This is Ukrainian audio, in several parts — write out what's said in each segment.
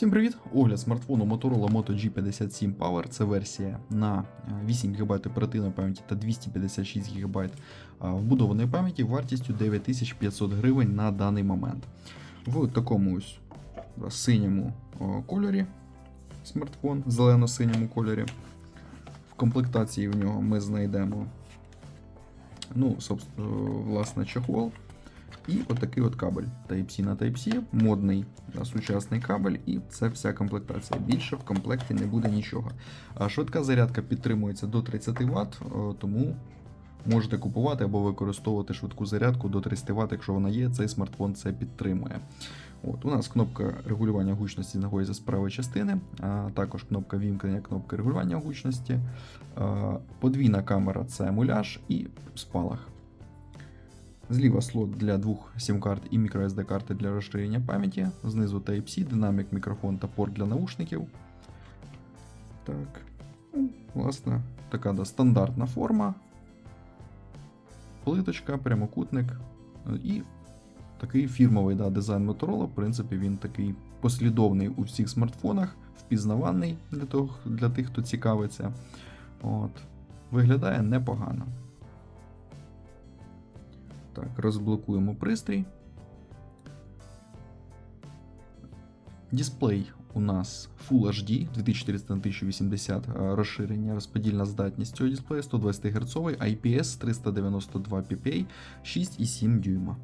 Всім привіт! Огляд смартфону Motorola Moto G57 Power. Це версія на е, 8 ГБ оперативної пам'яті та 256 ГБ вбудованої пам'яті вартістю 9500 гривень на даний момент. В такому ось синьому кольорі смартфон, зелено-синьому кольорі. В комплектації в нього ми знайдемо ну, власне, чехол. І отакий от кабель Type-C на Type-C, модний сучасний кабель, і це вся комплектація. Більше в комплекті не буде нічого. Швидка зарядка підтримується до 30 Вт, тому можете купувати або використовувати швидку зарядку до 30 Вт, якщо вона є, цей смартфон це підтримує. От, У нас кнопка регулювання гучності знаходиться з правої частини, а також кнопка вімкнення, кнопка регулювання гучності. Подвійна камера це муляж і спалах. Зліва слот для двох сім-карт і microSD карти для розширення пам'яті. Знизу Type-C, динамік, мікрофон та порт для наушників. Так. Ну, власне, така да, стандартна форма. Плиточка, прямокутник. І такий фірмовий да, дизайн Motorola. В принципі, він такий послідовний у всіх смартфонах, впізнаваний для, того, для тих, хто цікавиться. От. Виглядає непогано. Так, розблокуємо пристрій. Дисплей у нас Full HD 2400 на 1080 е, розширення, розподільна здатність цього дисплея 120 Гц, IPS 392 ppi 6,7 дюйма.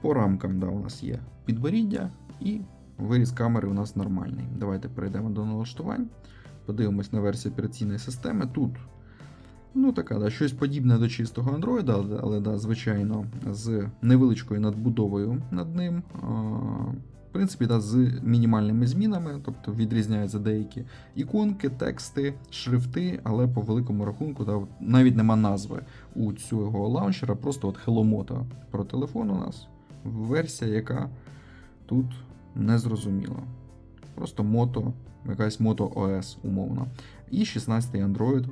По рамкам да, у нас є підборіддя і виріз камери у нас нормальний. Давайте перейдемо до налаштувань. Подивимось на версію операційної системи. Тут Ну, така, да, щось подібне до чистого Android, але, да, звичайно, з невеличкою надбудовою над ним. В принципі, да, з мінімальними змінами, тобто відрізняються деякі іконки, тексти, шрифти, але по великому рахунку да, навіть нема назви у цього лаунчера, просто от Moto про телефон у нас. Версія, яка тут не зрозуміла. Просто Moto, якась Moto OS умовно. І 16-й Android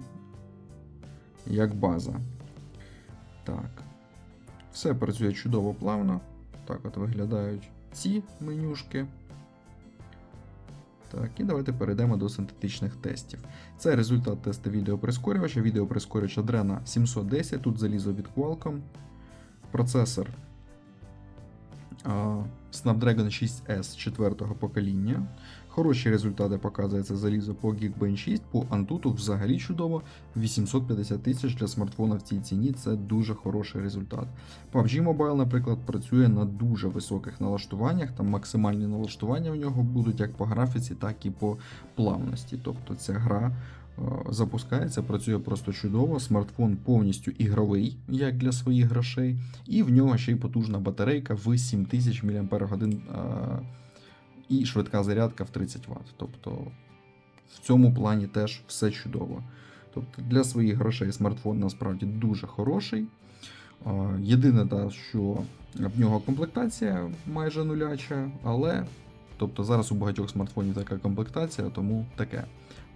як база. Так. Все працює чудово плавно. Так от виглядають ці менюшки. Так, і давайте перейдемо до синтетичних тестів. Це результат тесту відеоприскорювача. Відеоприскорювач Adreno 710, тут залізо від Qualcomm. Процесор Snapdragon 6S 4 покоління. Хороші результати показується залізо по Geekbench 6, по Antutu взагалі чудово. 850 тисяч для смартфона в цій ціні це дуже хороший результат. PUBG Mobile, наприклад, працює на дуже високих налаштуваннях, там максимальні налаштування в нього будуть як по графіці, так і по плавності. Тобто ця гра е, запускається, працює просто чудово. Смартфон повністю ігровий, як для своїх грошей, і в нього ще й потужна батарейка в 7000 мАч і швидка зарядка в 30 Вт. Тобто в цьому плані теж все чудово. Тобто Для своїх грошей смартфон насправді дуже хороший. Єдине, да, що в нього комплектація майже нуляча, але тобто зараз у багатьох смартфонів така комплектація, тому таке.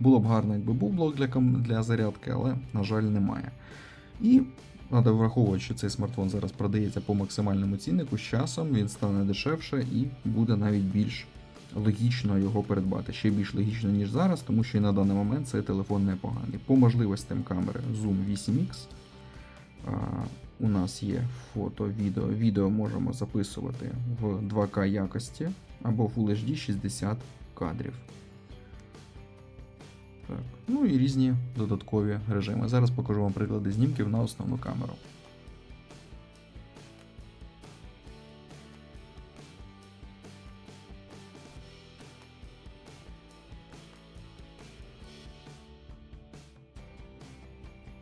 Було б гарно, якби був блок для, для зарядки, але, на жаль, немає. І треба враховувати, що цей смартфон зараз продається по максимальному ціннику. З часом він стане дешевше і буде навіть більш логічно його придбати. Ще більш логічно, ніж зараз, тому що і на даний момент цей телефон непоганий. По можливостям камери Zoom 8X. У нас є фото, відео. Відео можемо записувати в 2К якості або Full HD 60 кадрів. Так. Ну і різні додаткові режими. Зараз покажу вам приклади знімків на основну камеру.